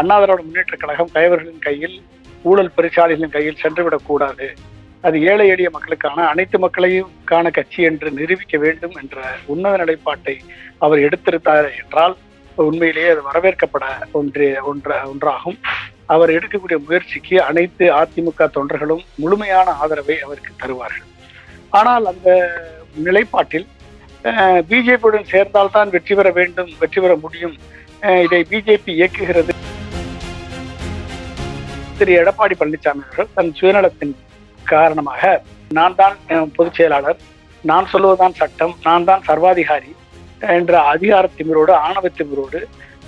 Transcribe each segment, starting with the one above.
அண்ணாதிராவிட முன்னேற்ற கழகம் கைவர்களின் கையில் ஊழல் பெருச்சாளிகளின் கையில் சென்றுவிடக்கூடாது அது ஏழை எளிய மக்களுக்கான அனைத்து மக்களையும் காண கட்சி என்று நிரூபிக்க வேண்டும் என்ற உன்னத நிலைப்பாட்டை அவர் எடுத்திருத்தார் என்றால் உண்மையிலேயே அது வரவேற்கப்பட ஒன்று ஒன்ற ஒன்றாகும். அவர் எடுக்கக்கூடிய முயற்சிக்கு அனைத்து அதிமுக தொண்டர்களும் முழுமையான ஆதரவை அவருக்கு தருவார்கள். ஆனால் அந்த நிலைப்பாட்டில் பிஜேபியுடன் சேர்ந்தால்தான் வெற்றி பெற வேண்டும் வெற்றி பெற முடியும். அஹ் இதை பிஜேபி இயக்குகிறது. திரு எடப்பாடி பழனிசாமி அவர்கள் தன் சுயநலத்தின் காரணமாக நான் தான் பொதுச் செயலாளர். நான் சொல்வதுதான் சட்டம். நான் தான் சர்வாதிகாரி என்ற அதிகார திமிரோடு ஆணவ திமிரோடு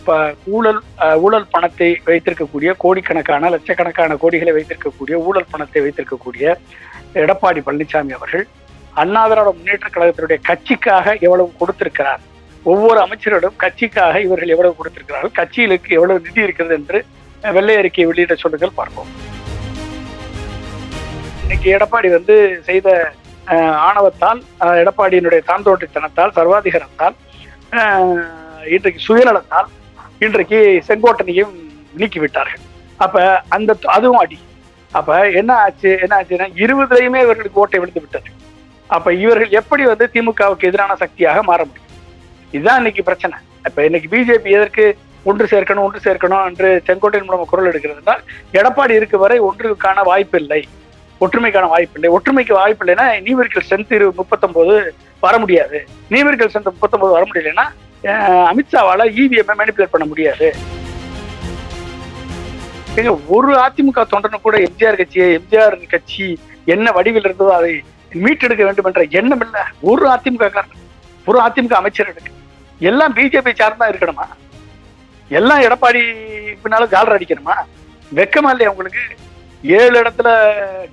ப- ஊழல் ஊழல் பணத்தை வைத்திருக்கக்கூடிய கோடிக்கணக்கான லட்சக்கணக்கான கோடிகளை வைத்திருக்கக்கூடிய ஊழல் பணத்தை வைத்திருக்கக்கூடிய எடப்பாடி பழனிசாமி அவர்கள் அண்ணா திராவிட முன்னேற்ற கழகத்தினுடைய கட்சிக்காக எவ்வளவு கொடுத்திருக்கிறார்? ஒவ்வொரு அமைச்சரிடம் கட்சிக்காக இவர்கள் எவ்வளவு கொடுத்திருக்கிறார்கள்? கட்சிகளுக்கு எவ்வளவு நிதி இருக்கிறது என்று வெள்ளை அறிக்கை வெளியிட சொல்லுங்கள் பார்ப்போம். இன்னைக்கு எடப்பாடி வந்து செய்த ஆணவத்தால் அஹ், எடப்பாடியினுடைய தாந்தோட்டித்தனத்தால் சர்வாதிகாரத்தால் இன்றைக்கு சுயநலத்தால் இன்றைக்கு செங்கோட்டனையும் நீக்கி விட்டார்கள் அப்ப அந்த அதுவும் அடி. அப்ப என்ன ஆச்சு என்ன ஆச்சுன்னா இருபதுலையுமே இவர்களுக்கு ஓட்டை விழுந்து விட்டது. அப்ப இவர்கள் எப்படி வந்து திமுகவுக்கு எதிரான சக்தியாக மாற முடியும்? இதுதான் இன்னைக்கு பிரச்சனை. இப்ப இன்னைக்கு பிஜேபி எதற்கு ஒன்று சேர்க்கணும் ஒன்று சேர்க்கணும் என்று செங்கோட்டையின் மூலம் குரல் எடுக்கிறது எடப்பாடி இருக்கு வரை ஒன்றுக்கான வாய்ப்பு இல்லை ஒற்றுமைக்கான வாய்ப்பு இல்லை ஒற்றுமைக்கு வாய்ப்பு இல்லைன்னா நீவர்கள் ஸ்ட்ரென்த் இரு முப்பத்தொன்பது வர முடியாது. நீவர்கள் ஸ்ட்ரென்த் முப்பத்தொன்பது வர முடியலைன்னா அமித்ஷாவால் இவிஎம்ஐ இவிஎம் மேனிப்புலேட் பண்ண முடியாது. ஏங்க, ஒரு அதிமுக தொண்டனு கூட எம்ஜிஆர் கட்சியை எம்ஜிஆர் கட்சி என்ன வடிவில் இருந்ததோ அதை மீட்டெடுக்க வேண்டும் என்ற எண்ணம் இல்லை. ஒரு அதிமுக காரணம் ஒரு அதிமுக அமைச்சர் எடுக்கு. எல்லாம் பிஜேபி சார்ந்தா இருக்கணுமா? எல்லாம் எடப்பாடி பின்னாலும் ஜாலர் அடிக்கணுமா? வெக்கமா இல்லையா உங்களுக்கு? ஏழு இடத்துல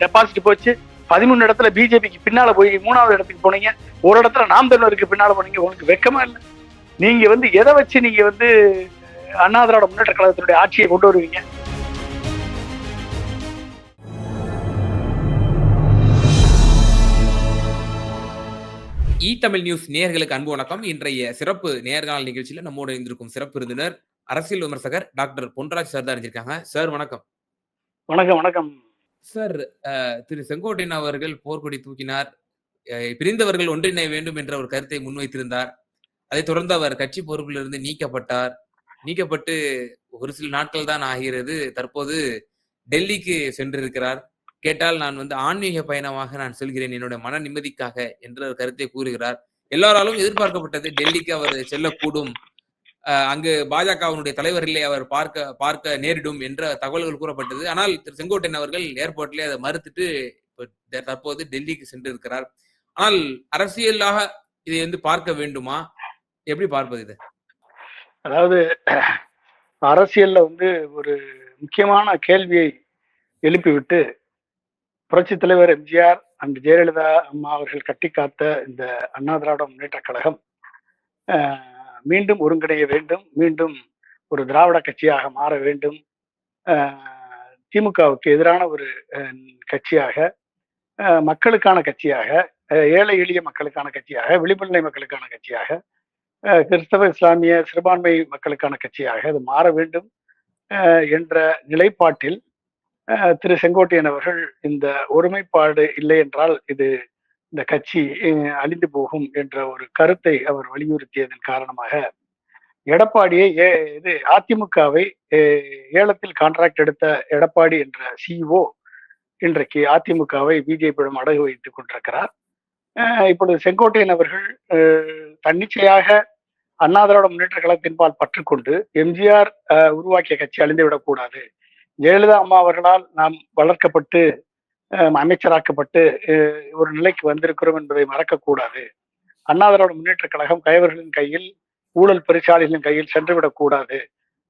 டெபாசிட் போச்சு. பதிமூணு இடத்துல பிஜேபிக்கு பின்னால போய் மூணாவது இடத்துக்கு போனீங்க. ஒரு இடத்துல நாம் தமிழருக்கு பின்னால போனீங்க. உங்களுக்கு வெக்கமா இல்லை. நீங்க வந்து எதை வச்சு நீங்க வந்து அண்ணா திராவிட முன்னேற்ற கழகத்தினுடைய ஆட்சியை கொண்டு வருவீங்க? இ தமிழ் நியூஸ் நேர்களுக்கு அன்பு வணக்கம். இன்றைய சிறப்பு நேர்காணல் நிகழ்ச்சியில் நம்மோடு இருந்திருக்கும் சிறப்பு விருந்தினர் அரசியல் விமர்சகர் டாக்டர் பொன்ராஜ் சார் தான் இருந்திருக்காங்க சார் வணக்கம். வணக்கம் வணக்கம். சார் திரு செங்கோட்டையன் அவர்கள் போர்க்கொடி தூக்கினார். பிரிந்தவர்கள் ஒன்றிணைய வேண்டும் என்ற ஒரு கருத்தை முன்வைத்திருந்தார். அதைத் தொடர்ந்து அவர் கட்சி பொறுப்பிலிருந்து நீக்கப்பட்டார். நீக்கப்பட்டு ஒரு சில நாட்கள் தான் ஆகிறது. தற்போது டெல்லிக்கு சென்றிருக்கிறார். கேட்டால் நான் வந்து ஆன்மீக பயணமாக நான் செல்கிறேன். என்னுடைய மன நிம்மதிக்காக என்ற ஒரு கருத்தை கூறுகிறார். எல்லாராலும் எதிர்பார்க்கப்பட்டது டெல்லிக்கு அவர் செல்லக்கூடும். அங்கு பாஜகவினுடைய தலைவர்களே அவர் பார்க்க பார்க்க நேரிடும் என்ற தகவல்கள் கூறப்பட்டது. ஆனால் திரு செங்கோட்டையன் அவர்கள் ஏர்போர்ட்லேயே அதை மறுத்துட்டு தற்போது டெல்லிக்கு சென்று இருக்கிறார் ஆனால் அரசியலாக இதை வந்து பார்க்க வேண்டுமா? எப்படி பார்ப்பது இது? அதாவது அரசியல்ல வந்து ஒரு முக்கியமான கேள்வியை எழுப்பிவிட்டு புரட்சி தலைவர் எம்ஜிஆர் அண்ட் ஜெயலலிதா அம்மா அவர்கள் கட்டி காத்த இந்த அண்ணா திராவிட முன்னேற்ற கழகம் மீண்டும் ஒருங்கிணைய வேண்டும். மீண்டும் ஒரு திராவிட கட்சியாக மாற வேண்டும். ஆஹ், திமுகவுக்கு எதிரான ஒரு கட்சியாக மக்களுக்கான கட்சியாக ஏழை எளிய மக்களுக்கான கட்சியாக விளிம்புநிலை மக்களுக்கான கட்சியாக கிறிஸ்தவ இஸ்லாமிய சிறுபான்மை மக்களுக்கான கட்சியாக அது மாற வேண்டும் ஆஹ், என்ற நிலைப்பாட்டில் திரு செங்கோட்டையன் அவர்கள் இந்த ஒருமைப்பாடு இல்லை என்றால் இது இந்த கட்சி அழிந்து போகும் என்ற ஒரு கருத்தை அவர் வலியுறுத்தியதன் காரணமாக எடப்பாடியை ஏ- இது அதிமுகவை ஏலத்தில் கான்ட்ராக்ட் எடுத்த எடப்பாடி என்ற சிஇஓ இன்றைக்கு அதிமுகவை பிஜேபியிடம் அடகு வைத்துக் கொண்டிருக்கிறார். ஆஹ், இப்பொழுது செங்கோட்டையன் அவர்கள் தன்னிச்சையாக அண்ணா திராவிட முன்னேற்ற கழகத்தின்பால் பற்றுக்கொண்டு எம்ஜிஆர் உருவாக்கிய கட்சி அழிந்துவிடக் கூடாது. ஜெயலலிதா அம்மா அவர்களால் நாம் வளர்க்கப்பட்டு அமைச்சராக்கப்பட்டு ஒரு நிலைக்கு வந்திருக்கிறோம் என்பதை மறக்கக்கூடாது. அண்ணாதிராவிட முன்னேற்றக் முன்னேற்ற கழகம் கைவர்களின் கையில் ஊழல் பெருசாளிகளின் கையில் சென்றுவிடக்கூடாது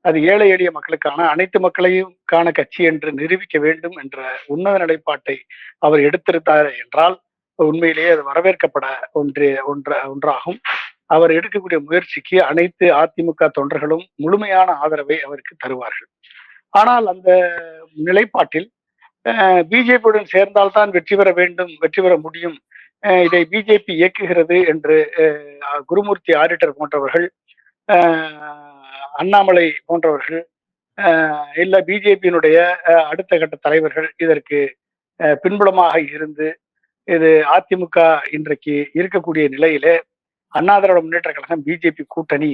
அது ஏழை எளிய மக்களுக்கான அனைத்து மக்களையும் காண கட்சி என்று நிரூபிக்க வேண்டும் என்ற உன்னத நிலைப்பாட்டை அவர் எடுத்திருந்தார் என்றால் உண்மையிலேயே அது வரவேற்கப்பட ஒன்று ஒன்ற ஒன்றாகும். அவர் எடுக்கக்கூடிய முயற்சிக்கு அனைத்து அதிமுக தொண்டர்களும் முழுமையான ஆதரவை அவருக்கு தருவார்கள். ஆனால் அந்த நிலைப்பாட்டில் பிஜேபியுடன் சேர்ந்தால்தான் வெற்றி பெற வேண்டும் வெற்றி பெற முடியும். இதை பிஜேபி இயக்குகிறது என்று குருமூர்த்தி ஆடிட்டர் போன்றவர்கள் அண்ணாமலை போன்றவர்கள் இல்லை இல்ல பிஜேபியினுடைய அடுத்த கட்ட தலைவர்கள் இதற்கு பின்புலமாக இருந்து இது அதிமுக இன்றைக்கு இருக்கக்கூடிய நிலையிலே அண்ணா திராவிட முன்னேற்ற கழகம் பிஜேபி கூட்டணி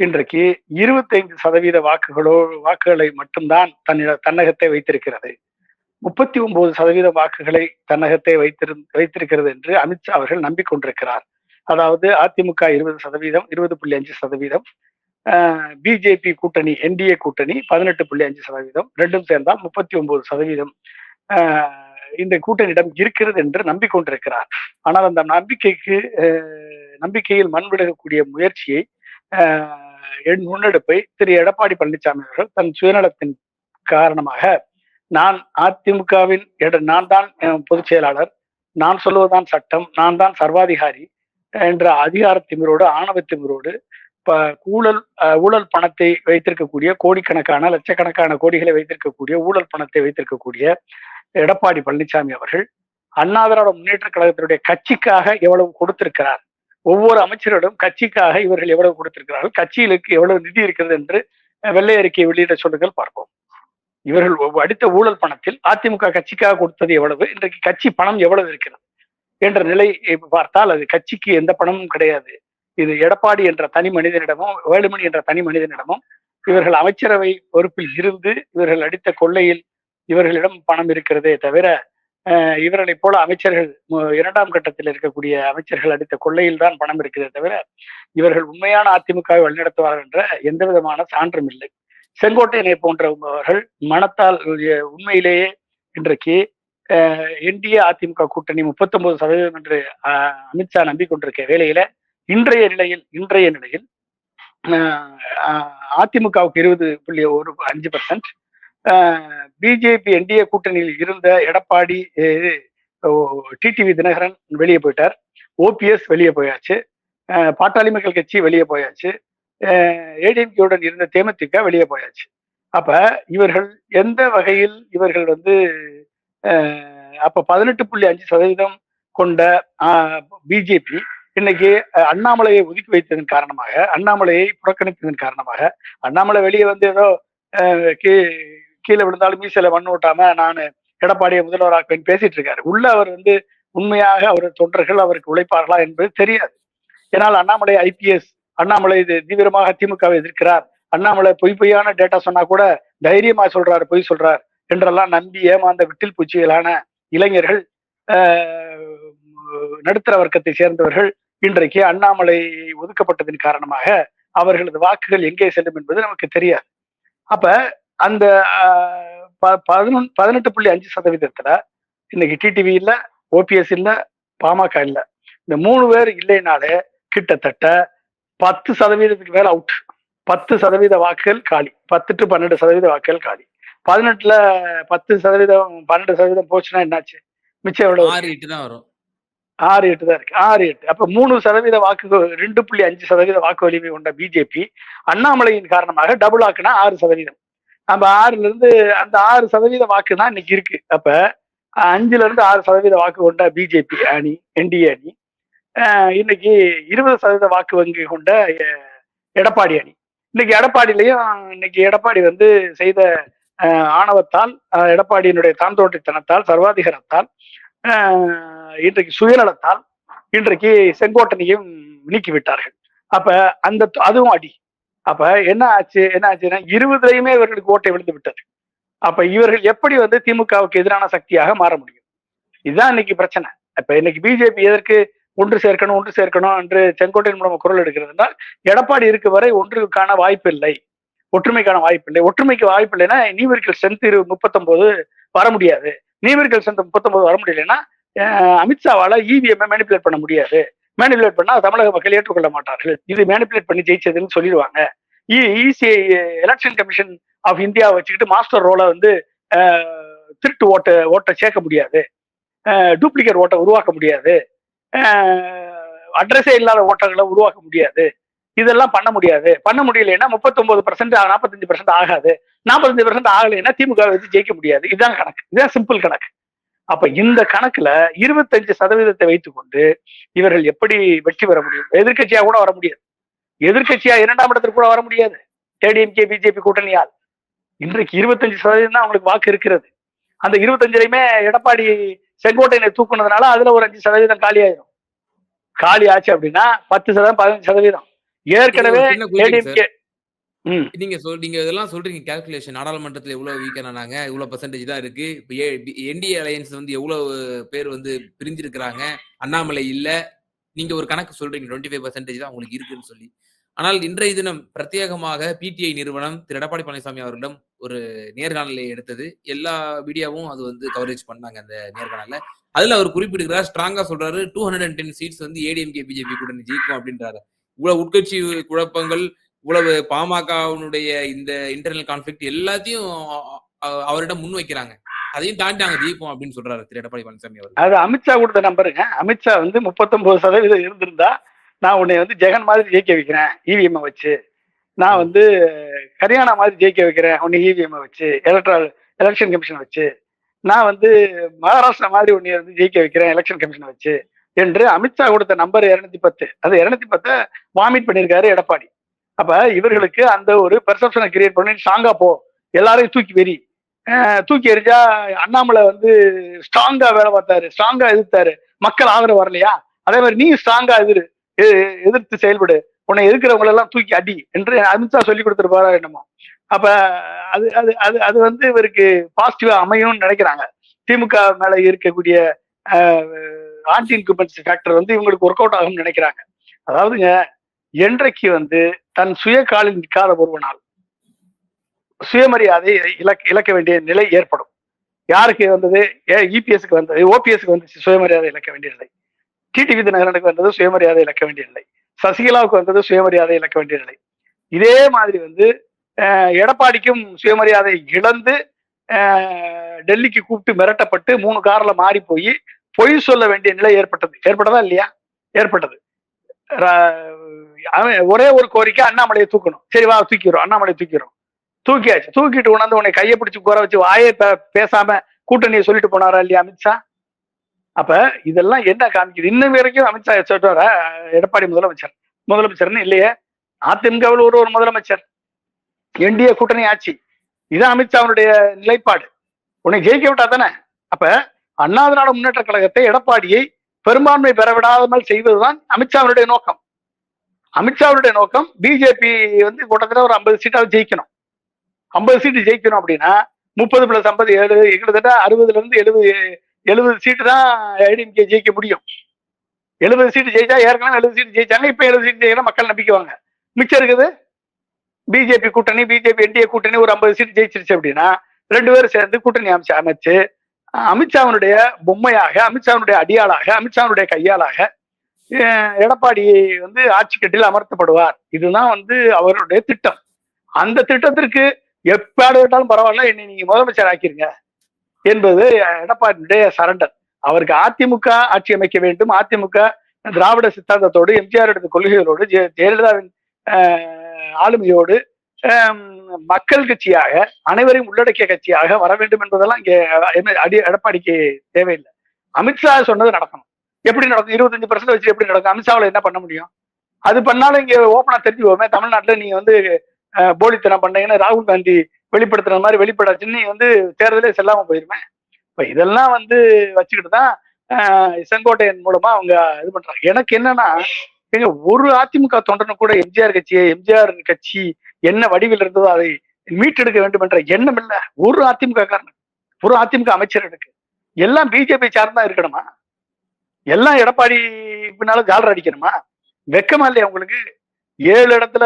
இன்றைக்கு இருபத்தைந்து சதவீத வாக்குகளோ வாக்குகளை மட்டும்தான் தன்னிட தன்னகத்தை வைத்திருக்கிறது. முப்பத்தி ஒன்பது சதவீத வாக்குகளை தன்னகத்தை வைத்திரு வைத்திருக்கிறது என்று அமித்ஷா அவர்கள் நம்பிக்கொண்டிருக்கிறார். அதாவது அதிமுக இருபது சதவீதம் இருபது புள்ளி அஞ்சு சதவீதம் பிஜேபி கூட்டணி என்டிஏ கூட்டணி பதினெட்டு புள்ளி அஞ்சு சதவீதம் ரெண்டும் சேர்ந்தால் முப்பத்தி ஒன்பது சதவீதம் இந்த கூட்டணியிடம் இருக்கிறது என்று நம்பிக்கொண்டிருக்கிறார். ஆனால் அந்த நம்பிக்கைக்கு நம்பிக்கையில் மண் விலகக்கூடிய முயற்சியை என் முன்னெடுப்பை திரு. எடப்பாடி பழனிசாமி அவர்கள் தன் சுயநலத்தின் காரணமாக நான் அதிமுகவின் எட- நான் தான் பொதுச் செயலாளர். நான் சொல்லுவதுதான் சட்டம். நான் தான் சர்வாதிகாரி என்ற அதிகார திமிரோடு ஆணவ திமிரோடு ஊழல் ஊழல் பணத்தை வைத்திருக்கக்கூடிய கோடிக்கணக்கான லட்சக்கணக்கான கோடிகளை வைத்திருக்கக்கூடிய ஊழல் பணத்தை வைத்திருக்கக்கூடிய எடப்பாடி பழனிசாமி அவர்கள் அண்ணா திராவிட முன்னேற்ற கழகத்தினுடைய கட்சிக்காக எவ்வளவு கொடுத்திருக்கிறார்? ஒவ்வொரு அமைச்சரிடம் கட்சிக்காக இவர்கள் எவ்வளவு கொடுத்திருக்கிறார்கள்? கட்சிகளுக்கு எவ்வளவு நிதி இருக்கிறது என்று வெள்ளை அறிக்கை வெளியிட சொல்லுங்கள் பார்ப்போம். இவர்கள் அடித்த ஊழல் பணத்தில் அதிமுக கட்சிக்காக கொடுத்தது எவ்வளவு? இன்றைக்கு கட்சி பணம் எவ்வளவு இருக்கிறது? என்ற நிலை பார்த்தால் அது கட்சிக்கு எந்த பணமும் கிடையாது. இது எடப்பாடி என்ற தனி மனிதனிடமும் வேலுமணி என்ற தனி மனிதனிடமும் இவர்கள் அமைச்சரவை பொறுப்பில் இருந்து இவர்கள் அடித்த கொள்ளையில் இவர்களிடம் பணம் இருக்கிறதே தவிர இவர்களைப் போல அமைச்சர்கள் இரண்டாம் கட்டத்தில் இருக்கக்கூடிய அமைச்சர்கள் அடித்த கொள்ளையில் தான் பணம் இருக்கிறதே தவிர இவர்கள் உண்மையான அதிமுகவை வழிநடத்துவார்கள் என்ற எந்த விதமான சான்றும் இல்லை. செங்கோட்டையனை போன்றவர்கள் மனத்தால் உண்மையிலேயே இன்றைக்கு என்டிஏ அதிமுக கூட்டணி 39% சதவீதம் என்று அமித்ஷா நம்பிக்கொண்டிருக்க வேளையில இன்றைய நிலையில் இன்றைய நிலையில் அதிமுகவுக்கு இருபது புள்ளி ஒரு அஞ்சு பர்சன்ட் பிஜேபி என்டிஏ கூட்டணியில் இருந்த எடப்பாடி டிடிவி தினகரன் வெளியே போயிட்டார். ஓபிஎஸ் வெளியே போயாச்சு. பாட்டாளி மக்கள் கட்சி வெளியே போயாச்சு. ஏடிஎம்கேவுடன் இருந்த தேமுதிக வெளியே போயாச்சு. அப்ப இவர்கள் எந்த வகையில் இவர்கள் வந்து அப்ப பதினெட்டு புள்ளி அஞ்சு சதவீதம் கொண்ட பிஜேபி இன்னைக்கு அண்ணாமலையை ஒதுக்கி வைத்ததன் காரணமாக அண்ணாமலையை புறக்கணித்ததன் காரணமாக அண்ணாமலை வெளியே வந்து ஏதோ கீ- கீழே விழுந்தாலும் மீசையில மண் ஓட்டாம நான் எடப்பாடியை முதல்வராக்குவேன் பேசிட்டு இருக்காரு. உள்ள அவர் வந்து உண்மையாக அவர் தொண்டர்கள் அவருக்கு உழைப்பார்களா என்பது தெரியாது. ஏன்னால் அண்ணாமலை ஐபிஎஸ் அண்ணாமலை இது தீவிரமாக திமுகவை எதிர்க்கிறார். அண்ணாமலை பொய் பொய்யான டேட்டா சொன்னா கூட தைரியமா சொல்றாரு பொய் சொல்றார் என்றெல்லாம் நம்பி ஏமாந்த விட்டில் பூச்சிகளான இளைஞர்கள் ஆஹ், நடுத்தர வர்க்கத்தை சேர்ந்தவர்கள் இன்றைக்கு அண்ணாமலை ஒதுக்கப்பட்டதன் காரணமாக அவர்களது வாக்குகள் எங்கே செல்லும் என்பது நமக்கு தெரியாது. அப்ப அந்த ஆஹ், பதினொன் பதினெட்டு புள்ளி அஞ்சு சதவீதத்துல இன்னைக்கு டிடிவி இல்ல ஓபிஎஸ் இல்ல பாமக இல்ல. இந்த மூணு பேர் இல்லைனாலே கிட்டத்தட்ட பத்து சதவீதத்துக்கு மேல அவுட் பத்து சதவீத வாக்குகள் காலி. பத்து டு பன்னெண்டு சதவீத வாக்குகள் காலி. பதினெட்டுல பத்து சதவீதம் பன்னெண்டு சதவீதம் போச்சுன்னா என்னாச்சு? மிச்சம் எவ்வளவு ஆறு எட்டு தான் வரும். ஆறு எட்டு தான் இருக்கு. ஆறு எட்டு. அப்ப மூணு சதவீத வாக்கு ரெண்டு புள்ளி அஞ்சு சதவீத வாக்கு வலிமை கொண்ட பிஜேபி அண்ணாமலையின் காரணமாக டபுள் ஆக்குனா ஆறு சதவீதம். நம்ம ஆறுல இருந்து அந்த ஆறு சதவீத வாக்கு தான் இன்னைக்கு இருக்கு. அப்ப அஞ்சுல இருந்து ஆறு சதவீத வாக்கு கொண்ட பிஜேபி அணி என்டிஏ அணி இன்னைக்கு இருபது சதவீத வாக்கு வங்கி கொண்ட எடப்பாடி அணி. இன்னைக்கு எடப்பாடியிலையும் இன்னைக்கு எடப்பாடி வந்து செய்த ஆணவத்தால் எடப்பாடியினுடைய தாந்தோட்டித்தனத்தால் சர்வாதிகாரத்தால் இன்றைக்கு சுயநலத்தால் இன்றைக்கு செங்கோட்டனையும் நீக்கி விட்டார்கள் அப்ப அந்த அதுவும் அடி. அப்ப என்ன ஆச்சு என்ன ஆச்சுன்னா இருபதுலையுமே இவர்களுக்கு ஓட்டை விழுந்து விட்டது. அப்ப இவர்கள் எப்படி வந்து திமுகவுக்கு எதிரான சக்தியாக மாற முடியும்? இதுதான் இன்னைக்கு பிரச்சனை. இப்ப இன்னைக்கு பிஜேபி எதற்கு ஒன்று சேர்க்கணும் ஒன்று சேர்க்கணும் என்று செங்கோட்டையின் மூலம் குரல் எடுக்கிறதுனால் எடப்பாடி இருக்க வரை ஒன்றுக்கான வாய்ப்பு இல்லை ஒற்றுமைக்கான வாய்ப்பு இல்லை ஒற்றுமைக்கு வாய்ப்பு இல்லைன்னா நியூமெரிக்கல் ஸ்ட்ரென்த் இரு முப்பத்தொன்பது வர முடியாது. நியூமெரிக்கல் ஸ்ட்ரென்த் முப்பத்தொன்பது வர முடியலைன்னா அமித்ஷாவால இவிஎம் மேனிபுலேட் பண்ண முடியாது. மேனிபுலேட் பண்ணா தமிழக மக்கள் ஏற்றுக்கொள்ள மாட்டார்கள். இது மேனிபுலேட் பண்ணி ஜெயிச்சதுன்னு சொல்லிடுவாங்க. ECI election commission of India வச்சுக்கிட்டு மாஸ்டர் ரோலை வந்து திருட்டு ஓட்டை ஓட்டை சேர்க்க முடியாது. டூப்ளிகேட் ஓட்டை உருவாக்க முடியாது. அட்ரஸே இல்லாத ஓட்டங்களை உருவாக்க முடியாது. இதெல்லாம் பண்ண முடியாது. பண்ண முடியலைன்னா முப்பத்தொன்பது பர்சன்ட் நாற்பத்தஞ்சு பர்சன்ட் ஆகாது. நாற்பத்தஞ்சு பர்சன்ட் ஆகலைன்னா திமுக வச்சு ஜெயிக்க முடியாது. இதுதான் கணக்கு. இதுதான் சிம்பிள் கணக்கு. அப்ப இந்த கணக்குல இருபத்தஞ்சு சதவீதத்தை வைத்துக்கொண்டு இவர்கள் எப்படி வெற்றி பெற முடியும்? எதிர்கட்சியா கூட வர முடியாது. எதிர்க்கட்சியா இரண்டாம் இடத்துக்கு கூட வர முடியாது. ஏடிஎம்கே பிஜேபி கூட்டணியால். இன்றைக்கு இருபத்தஞ்சு சதவீதம் தான் அவங்களுக்கு வாக்கு இருக்கிறது. அந்த இருபத்தஞ்சுலையுமே எடப்பாடி செங்கோட்டையனை தூக்குனதுனால அதுல ஒரு அஞ்சு சதவீதம் காலி ஆயிரும். காலி ஆச்சு அப்படின்னா பத்து சதவீதம் பதினஞ்சு சதவீதம். ஏற்கனவே ஏடிஎம்கே நீங்க சொல் நீங்க இதெல்லாம் சொல்றீங்க கால்குலேஷன் நாடாளுமன்றத்துல எவ்வளவு வீக்கானாங்க இவ்வளவு பர்சன்டேஜ் தான் இருக்கு. இப்ப என்டிஏ அலையன்ஸ் வந்து எவ்வளவு பேர் வந்து பிரிஞ்சிருக்கிறாங்க அண்ணாமலை இல்ல. நீங்க ஒரு கணக்கு சொல்றீங்க டுவெண்ட்டி ஃபைவ் பர்சன்டேஜ் தான் உங்களுக்கு இருக்குன்னு சொல்லி. ஆனால் இன்றைய தினம் பிரத்யேகமாக பிடிஐ நிறுவனம் திரு எடப்பாடி பழனிசாமி அவர்களிடம் ஒரு நேர்காணலை எடுத்தது. எல்லா மீடியாவும் அது வந்து கவரேஜ் பண்ணாங்க அந்த நேர்காணல அதுல அவர் குறிப்பிடுகிறார் ஸ்ட்ராங்கா சொல்றாரு two hundred and ten seats வந்து ஏடிஎம்கே பிஜேபி கூட்டணி ஜெயிக்கும் அப்படின்றாரு. இவ்வளவு உட்கட்சி குழப்பங்கள் இவ்வளவு பாமகவினுடைய இந்த இன்டர்னல் கான்ஃபிளிக் எல்லாத்தையும் அவரிடம் முன் அவரிடம் முன்வைக்கிறாங்க. அதையும் தாண்டி நாங்க ஜெயிப்போம் அப்படின்னு சொல்றாரு திரு எடப்பாடி பழனிசாமி அவர் அது அமித்ஷா கொடுத்த நம்பருங்க அமித்ஷா வந்து முப்பத்தொன்பது சதவீதம் இருந்திருந்தா நான் உன்னை வந்து ஜெகன் மாதிரி ஜெயிக்க வைக்கிறேன் இவிஎம் வச்சு. நான் வந்து ஹரியானா மாதிரி ஜெயிக்க வைக்கிறேன் உன்னை இவிஎம் வச்சு எலக்ட்ரல் எலெக்ஷன் கமிஷன் வச்சு. நான் வந்து மகாராஷ்டிரா மாதிரி உன்னை வந்து ஜெயிக்க வைக்கிறேன் எலெக்ஷன் கமிஷன் வச்சு. என்று அமித்ஷா கொடுத்த நம்பர் இருநூத்தி பத்து. அது இருநூத்தி பத்தை வாமிட் பண்ணியிருக்காரு எடப்பாடி. அப்ப இவர்களுக்கு அந்த ஒரு பெர்செப்ஷனை கிரியேட் பண்ணி ஸ்ட்ராங்கா போ எல்லாரையும் தூக்கி வெறி. தூக்கி எறிஞ்சா அண்ணாமலை வந்து ஸ்ட்ராங்கா வேலை பார்த்தாரு ஸ்ட்ராங்கா எதிர்த்தாரு. மக்கள் ஆதரவு வரலையா? அதே மாதிரி நீ ஸ்ட்ராங்கா எதிர். எதிர்த்து செயல்படு. உன்னை எதிர்க்கிறவங்க எல்லாம் தூக்கி அடி என்று அமித்ஷா சொல்லி கொடுத்துருப்பாரா என்னமோ. அப்ப அது அது அது அது வந்து இவருக்கு பாசிட்டிவா அமையும்னு நினைக்கிறாங்க. திமுக மேல இருக்கக்கூடிய ஆன்டி இன்குபன்சி ஃபேக்டர் வந்து இவங்களுக்கு ஒர்க் அவுட் ஆகும்னு நினைக்கிறாங்க. அதாவதுங்க என்றைக்கு வந்து தன் சுய காலில் நிற்காத ஒருவனால் சுயமரியாதை இழக்க இழக்க வேண்டிய நிலை ஏற்படும். யாருக்கு வந்தது? இபிஎஸ்க்கு வந்தது ஓபிஎஸ்க்கு வந்துச்சு சுயமரியாதை இழக்க வேண்டிய நிலை. டிடிவி தினகரனுக்கு வந்தது சுயமரியாதை இழக்க வேண்டிய நிலை. சசிகலாவுக்கு வந்தது சுயமரியாதை இழக்க வேண்டிய நிலை. இதே மாதிரி வந்து எடப்பாடிக்கும் சுயமரியாதை இழந்து டெல்லிக்கு கூப்பிட்டு மிரட்டப்பட்டு மூணு கார்ல மாறி போய் பொய் சொல்ல வேண்டிய நிலை ஏற்பட்டது. ஏற்பட்டதா இல்லையா? ஏற்பட்டது. ஒரே ஒரு கோரிக்கை அண்ணாமலையை தூக்கணும். சரி வா தூக்கிறோம் அண்ணாமலையை தூக்கிறோம் தூக்கியாச்சு. தூக்கிட்டு உணர்ந்து உன்னை கையை பிடிச்சி குறை வச்சு வாயே பேசாம கூட்டணியை சொல்லிட்டு போனாரா இல்லையா அமித்ஷா? அப்ப இதெல்லாம் என்ன காமிக்குது? இன்னும் வரைக்கும் அமித்ஷா சொல்றாரா எடப்பாடி முதலமைச்சர். முதலமைச்சர்னு இல்லையே. அதிமுகவில் ஒரு ஒரு முதலமைச்சர். என்டிஏ கூட்டணி ஆட்சி. இதுதான் அமித்ஷாவுடைய நிலைப்பாடு. உன்னை ஜெயிக்க விட்டா தானே? அப்ப அண்ணா திராவிட முன்னேற்ற கழகத்தை எடப்பாடியை பெரும்பான்மை பெறவிடாமல் செய்வதுதான் அமித்ஷாவுடைய நோக்கம். அமித்ஷாவுடைய நோக்கம் பிஜேபி வந்து கூட்டத்தில் ஒரு ஐம்பது சீட்டாவது ஜெயிக்கணும். ஐம்பது சீட்டு ஜெயிக்கணும் அப்படின்னா முப்பது பிளஸ் ஐம்பது ஏழு கிட்டத்தட்ட அறுபதுல இருந்து எழுபது எழுபது சீட்டு தான் ஏடிஎம்கே ஜெயிக்க முடியும். எழுபது சீட்டு ஜெயிச்சா ஏற்கனவே எழுபது சீட்டு ஜெயிச்சாங்க இப்போ எழுபது சீட்டு ஜெயிச்சா மக்கள் நம்பிக்குவாங்க மிச்சம் இருக்குது? பிஜேபி கூட்டணி பிஜேபி என்டிஏ கூட்டணி ஒரு ஐம்பது சீட்டு ஜெயிச்சிருச்சு அப்படின்னா ரெண்டு பேரும் சேர்ந்து கூட்டணி அமைச்சு அமைச்சு அமித்ஷாவினுடைய பொம்மையாக அமித்ஷாவினுடைய அடியாளாக அமித்ஷாவினுடைய கையாளாக எடப்பாடி வந்து ஆட்சி கட்டில் அமர்த்தப்படுவார். இதுதான் வந்து அவருடைய திட்டம். அந்த திட்டத்திற்கு எப்பாடு விட்டாலும் பரவாயில்ல என்னை நீங்க முதலமைச்சர் ஆக்கிருங்க. என்பது எடப்பாடியுடைய சரண்டர். அவருக்கு அதிமுக ஆட்சி அமைக்க வேண்டும். அதிமுக திராவிட சித்தாந்தத்தோடு எம்ஜிஆர் எடுத்த கொள்கைகளோடு ஜெ- ஜெயலலிதாவின் ஆளுமையோடு மக்கள் கட்சியாக அனைவரையும் உள்ளடக்கிய கட்சியாக வர வேண்டும் என்பதெல்லாம் இங்கே அடி எடப்பாடிக்கு தேவையில்லை. அமித்ஷா சொன்னது நடக்கணும். எப்படி நடக்கும்? இருபத்தஞ்சு பர்சன்ட் வச்சு எப்படி நடக்கும்? அமித்ஷாவில் என்ன பண்ண முடியும்? அது பண்ணாலும் இங்கே ஓப்பனாக தெரிஞ்சு போவோமே தமிழ்நாட்டில் நீங்கள் வந்து போலித்தனம் பண்ணீங்கன்னு ராகுல் காந்தி வெளிப்படுத்துற மாதிரி வெளிப்படாச்சுன்னு சின்ன வந்து தேர்தலே செல்லாம போயிருமே இப்ப இதெல்லாம் வந்து வச்சுக்கிட்டு தான் செங்கோட்டையன் மூலமா அவங்க இது பண்றாங்க. எனக்கு என்னன்னா எங்க ஒரு அதிமுக தொண்டனும் கூட எம்ஜிஆர் கட்சியை எம்ஜிஆர் கட்சி என்ன வடிவில் இருந்ததோ அதை மீட்டெடுக்க வேண்டும் என்ற எண்ணம் இல்ல. ஒரு அதிமுக காரணம். ஒரு அதிமுக அமைச்சர் இருக்கு எல்லாம் பிஜேபி சார்ந்தா இருக்கணுமா? எல்லாம் எடப்பாடி பின்னாலும் ஜாலர் அடிக்கணுமா? வெக்கமா இல்லையா உங்களுக்கு? ஏழு இடத்துல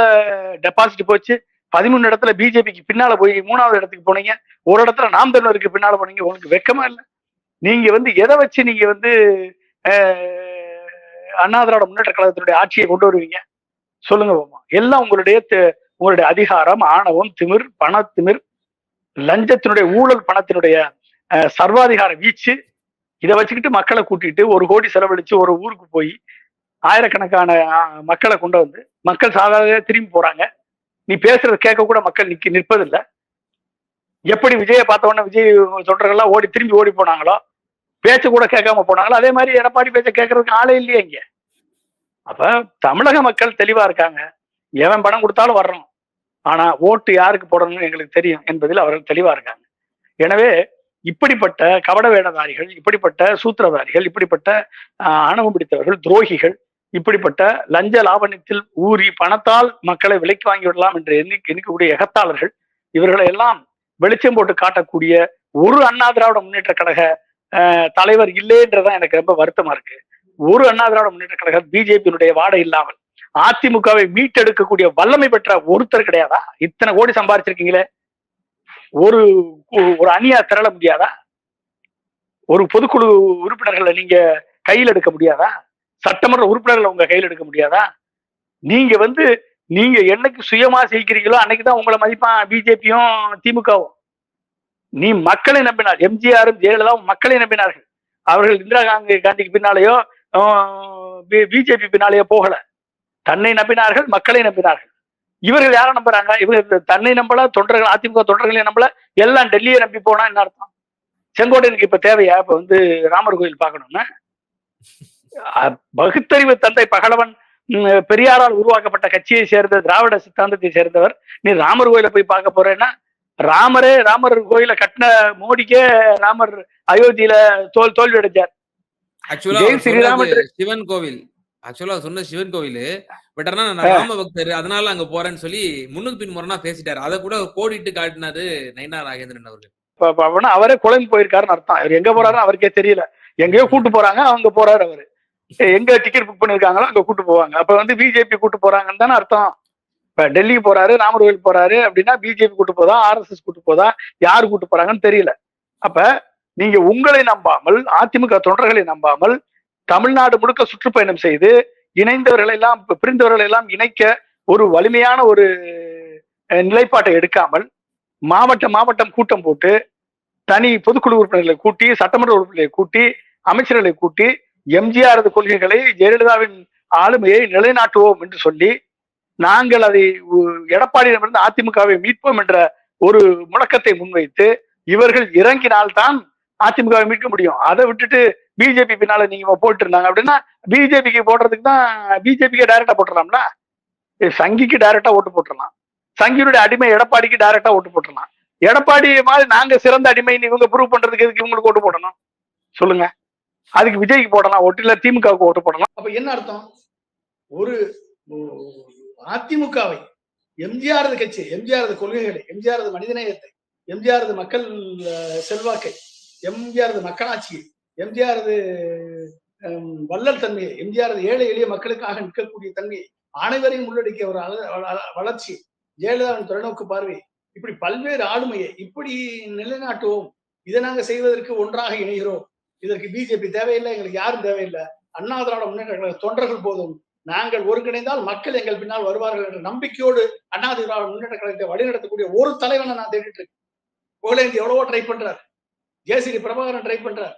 டெபாசிட் போச்சு. பதிமூணு இடத்துல பிஜேபிக்கு பின்னால போய் மூணாவது இடத்துக்கு போனீங்க. ஒரு இடத்துல நாம் தமிழருக்கு பின்னால போனீங்க. உங்களுக்கு வெக்கமா இல்லை. நீங்க வந்து எதை வச்சு நீங்க வந்து அஹ், அண்ணா திராவிட முன்னேற்ற கழகத்தினுடைய ஆட்சியை கொண்டு வருவீங்க? சொல்லுங்க போமா எல்லாம் உங்களுடைய உங்களுடைய அதிகாரம் ஆணவம் திமிர் பண திமிர் லஞ்சத்தினுடைய ஊழல் பணத்தினுடைய சர்வாதிகார வீச்சு இதை வச்சுக்கிட்டு மக்களை கூட்டிட்டு ஒரு கோடி செலவழிச்சு ஒரு ஊருக்கு போய் ஆயிரக்கணக்கான மக்களை கொண்டு வந்து மக்கள் சாதாரண திரும்பி போறாங்க. நீ பேசுறத கேட்க கூட மக்கள் நிக்க நிற்பதில்லை. எப்படி விஜயை பார்த்த உடனே விஜய் சொல்றதெல்லாம் ஓடி திரும்பி ஓடி போனாங்களோ? பேச்ச கூட கேட்காம போனாங்களோ? அதே மாதிரி எடப்பாடி பேச்ச கேட்கறதுக்கு ஆளே இல்லையே இங்க. அப்ப தமிழக மக்கள் தெளிவா இருக்காங்க. எவன் பணம் கொடுத்தாலும் வர்றோம். ஆனா ஓட்டு யாருக்கு போடணும்னு எங்களுக்கு தெரியும் என்பதில் அவர்கள் தெளிவா இருக்காங்க. எனவே இப்படிப்பட்ட கபட வேடதாரிகள் இப்படிப்பட்ட சூத்திரதாரிகள் இப்படிப்பட்ட ஆஹ், பிடித்தவர்கள் துரோகிகள் இப்படிப்பட்ட லஞ்ச லாவண்யத்தில் ஊறி பணத்தால் மக்களை விலைக்கு வாங்கி விடலாம் என்று எண்ணி எண்ணிக்கக்கூடிய எகத்தாளர்கள் இவர்களை எல்லாம் வெளிச்சம் போட்டு காட்டக்கூடிய ஒரு அண்ணா திராவிட முன்னேற்ற கழக ஆஹ், தலைவர் இல்லைன்றதான் எனக்கு ரொம்ப வருத்தமா இருக்கு. ஒரு அண்ணா திராவிட முன்னேற்ற கழக பிஜேபியினுடைய வாடை இல்லாமல் அதிமுகவை மீட்டெடுக்கக்கூடிய வல்லமை பெற்ற ஒருத்தர் கிடையாதா? இத்தனை கோடி சம்பாரிச்சிருக்கீங்களே? ஒரு ஒரு அணியா திரள முடியாதா? ஒரு பொதுக்குழு உறுப்பினர்களை நீங்க கையில் எடுக்க முடியாதா? சட்டமன்ற உறுப்பினர்களை உங்க கையில் எடுக்க முடியாதா? நீங்க வந்து நீங்க என்னைக்கு சுயமா செய்கிறீங்களோ அன்னைக்குதான் உங்களை மதிப்பான் பிஜேபியும் திமுகவும். நீ மக்களை நம்பினார் எம்ஜிஆரும் ஜெயலலிதாவும் மக்களை நம்பினார்கள். அவர்கள் இந்திரா காந்தி காந்திக்கு பின்னாலேயோ பிஜேபி பின்னாலேயோ போகல. தன்னை நம்பினார்கள் மக்களை நம்பினார்கள். இவர்கள் யாரை நம்புறாங்க? இவர்கள் தன்னை நம்பல தொண்டர்கள் அதிமுக தொண்டர்களையும் நம்பல. எல்லாம் டெல்லியை நம்பி போனா என்ன அர்த்தம்? செங்கோட்டையனுக்கு இப்ப தேவையா? இப்ப வந்து ராமர் கோயில் பார்க்கணும்னா? பகுத்தறிவு தந்தை பகலவன் பெரியாரால் உருவாக்கப்பட்ட கட்சியை சேர்ந்த திராவிட சித்தாந்தத்தை சேர்ந்தவர். நீ ராமர் கோயிலை போய் பார்க்க போறேன்னா ராமரே ராமர் கோயிலை கட்டின மோடிக்கே ராமர் அயோத்தியில தோல் தோல்வி அடைஞ்சார். சிவன் கோவில். ஆக்சுவலா சொன்ன சிவன் கோவில். பட் ஆனா நான் ராம பக்தர் அதனால அங்க போறேன்னு சொல்லி முன்னுக்கு பின் முரணா பேசிட்டாரு. அதை கூட கோடிட்டு காட்டினாரு நயினா நாகேந்திரன் அவர்கள். அவரே குழம்பு போயிருக்காருன்னு அர்த்தம். அவர் எங்க போறாருன்னு அவருக்கே தெரியல. எங்கேயோ கூட்டு போறாங்க அவங்க போறாரு அவரு. எங்க டிக்கெட் புக் பண்ணிருக்காங்களோ அங்க கூட்டு போவாங்க. அப்ப வந்து பிஜேபி கூட்டு போறாங்கன்னு தானே அர்த்தம். இப்ப டெல்லி போறாரு ராமர் கோயில் போறாரு அப்படின்னா பிஜேபி கூட்டு போதா ஆர்எஸ்எஸ் கூட்டு போதா யார் கூட்டு போறாங்கன்னு தெரியல. அப்ப நீங்க உங்களை நம்பாமல் அதிமுக தொண்டர்களை நம்பாமல் தமிழ்நாடு முழுக்க சுற்றுப்பயணம் செய்து இணைந்தவர்களை எல்லாம் பிரிந்தவர்களை எல்லாம் இணைக்க ஒரு வலிமையான ஒரு நிலைப்பாட்டை எடுக்காமல் மாவட்ட மாவட்டம் கூட்டம் போட்டு தனி பொதுக்குழு உறுப்பினர்களை கூட்டி சட்டமன்ற உறுப்பினர்களை கூட்டி அமைச்சர்களை கூட்டி எம்ஜிஆரது கொள்கைகளை ஜெயலலிதாவின் ஆளுமையை நிலைநாட்டுவோம் என்று சொல்லி நாங்கள் அதை எடப்பாடியிடமிருந்து அதிமுகவை மீட்போம் என்ற ஒரு முழக்கத்தை முன்வைத்து இவர்கள் இறங்கினால்தான் அதிமுகவை மீட்க முடியும். அதை விட்டுட்டு பிஜேபி பின்னால நீங்க போட்டு இருந்தாங்க அப்படின்னா பிஜேபிக்கு போடுறதுக்கு தான் பிஜேபிக்கு டைரக்டா போட்டுடலாம்ல? சங்கிக்கு டைரக்டா ஓட்டு போட்டுடலாம். சங்கியினுடைய அடிமை எடப்பாடிக்கு டைரக்டா ஓட்டு போட்டுடலாம். எடப்பாடி மாதிரி நாங்க சிறந்த அடிமைன்னு இவங்க ப்ரூவ் பண்றதுக்கு எதுக்கு இவங்களுக்கு ஓட்டு போடணும்? சொல்லுங்க. அதுக்கு விஜய்க்கு போடலாம் ஓட்டு இல்ல திமுகவுக்கு ஓட்டு போடலாம். அப்ப என்ன அர்த்தம்? ஒரு அதிமுகவை எம்ஜிஆரது கட்சி எம்ஜிஆரது கொள்கைகளை எம்ஜிஆரது மனிதநேயத்தை எம்ஜிஆரது மக்கள் செல்வாக்கை எம்ஜிஆரது மக்களாட்சியை எம்ஜிஆரது வள்ளல் தன்மையை எம்ஜிஆரது ஏழை எளிய மக்களுக்காக நிற்கக்கூடிய தன்மையை அனைவரையும் உள்ளடக்கிய ஒரு வளர்ச்சி ஜெயலலிதாவின் தொலைநோக்கு பார்வை இப்படி பல்வேறு ஆளுமையை இப்படி நிலைநாட்டுவோம் இதை நாங்க செய்வதற்கு ஒன்றாக இணைகிறோம் இதற்கு பிஜேபி தேவையில்லை எங்களுக்கு யாரும் தேவையில்லை. அண்ணா திராவிட முன்னேற்ற தொண்டர்கள் போதும். நாங்கள் ஒருங்கிணைந்தால் மக்கள் எங்கள் பின்னால் வருவார்கள் என்ற நம்பிக்கையோடு அண்ணா திராவிட முன்னேற்ற கழகத்தை வழிநடத்தக்கூடிய ஒரு தலைவனை நான் தேடிட்டு இருக்கேன். புகழேந்தி எவ்வளவோ ட்ரை பண்றார். ஜேசிடி பிரபாகரன் ட்ரை பண்றார்.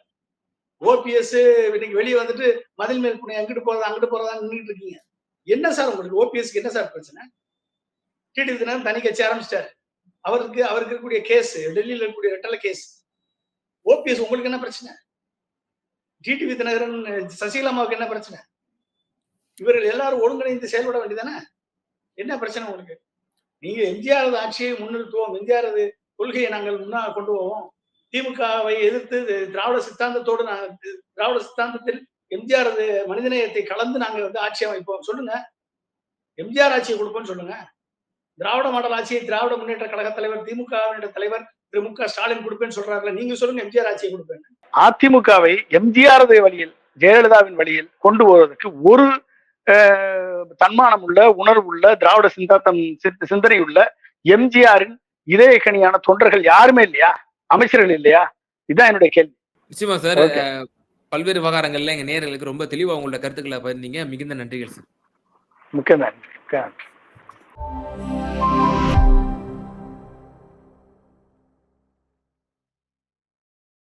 ஓபிஎஸ் இன்னைக்கு வெளியே வந்துட்டு மதில் மேல் புனை அங்கிட்டு போறதா அங்கிட்டு போறதா நின்றுட்டு இருக்கீங்க. என்ன சார் உங்களுக்கு ஓபிஎஸ்க்கு என்ன சார் பிரச்சனை? டிடி தினம் தனி கட்சி ஆரம்பிச்சிட்டாரு அவருக்கு அவருக்கு இருக்கக்கூடிய கேஸ் டெல்லியில் இருக்கக்கூடிய ரெட்டல கேஸ் ஓபிஎஸ் உங்களுக்கு என்ன பிரச்சனை? டிடி தினகரன் சசிகலாமாவுக்கு என்ன பிரச்சனை? இவர்கள் எல்லாரும் ஒருங்கிணைந்து செயல்பட வேண்டியதானே? என்ன பிரச்சனை உங்களுக்கு? நீங்க எம்ஜிஆரது ஆட்சியை முன்னிறுத்துவோம். எம்ஜிஆரது கொள்கையை நாங்கள் முன்னா கொண்டு போவோம். திமுகவை எதிர்த்து திராவிட சித்தாந்தத்தோடு நாங்கள் திராவிட சித்தாந்தத்தில் எம்ஜிஆரது மனிதநேயத்தை கலந்து நாங்கள் வந்து ஆட்சி அமைப்போம். சொல்லுங்க. எம்ஜிஆர் ஆட்சியை கொடுப்போம்னு சொல்லுங்க. திராவிட மாடல் ஆட்சியை திராவிட முன்னேற்ற கழக தலைவர் திமுக தலைவர் திரு மு க ஸ்டாலின் கொடுப்பேன்னு சொல்றாருல. நீங்க சொல்லுங்க எம்ஜிஆர் ஆட்சியை கொடுப்பேன் அதிமுகவை எம்ஜிஆரது வழியில் ஜெயலலிதாவின் வழியில் கொண்டு வருவதற்கு ஒரு தன்மானம் உள்ள உணர்வு உள்ள திராவிட சிந்தாந்தம் சிந்த- சிந்தனை உள்ள எம்ஜிஆரின் இதயக்கணியான தொண்டர்கள் யாருமே இல்லையா? அமைச்சர்கள் இல்லையா? இதுதான் என்னுடைய கேள்வி. நிச்சயமா சார். பல்வேறு விவகாரங்கள்ல எங்க நேயர்களுக்கு ரொம்ப தெளிவா உங்களோட கருத்துக்களை பகிர்ந்தீங்க. மிகுந்த நன்றிகள் சார். மிக்க நன்றி.